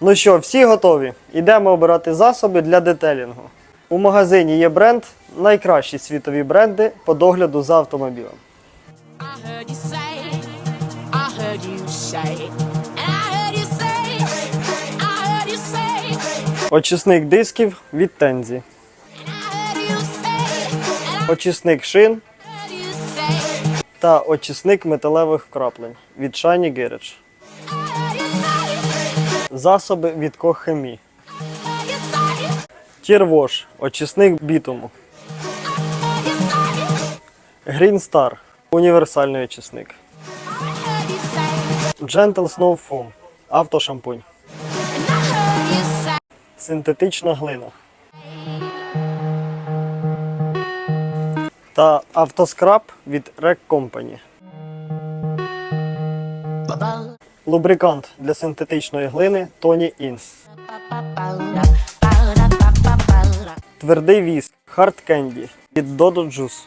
Ну що, всі готові? Ідемо обирати засоби для детелінгу. У магазині є бренд, найкращі світові бренди по догляду за автомобілем. Очисник дисків від Тензі. Очисник шин та очисник металевих вкраплень від Shiny Garage. Засоби від Кохемі. Тірвош, очисник бітуму. Green Star універсальний очисник. Gentle Snow Foam автошампунь. Синтетична глина. Та автоскраб від Rec Company. Лубрикант для синтетичної глини Tony Інс. Твердий віск Hard Candy від Dodo Juice.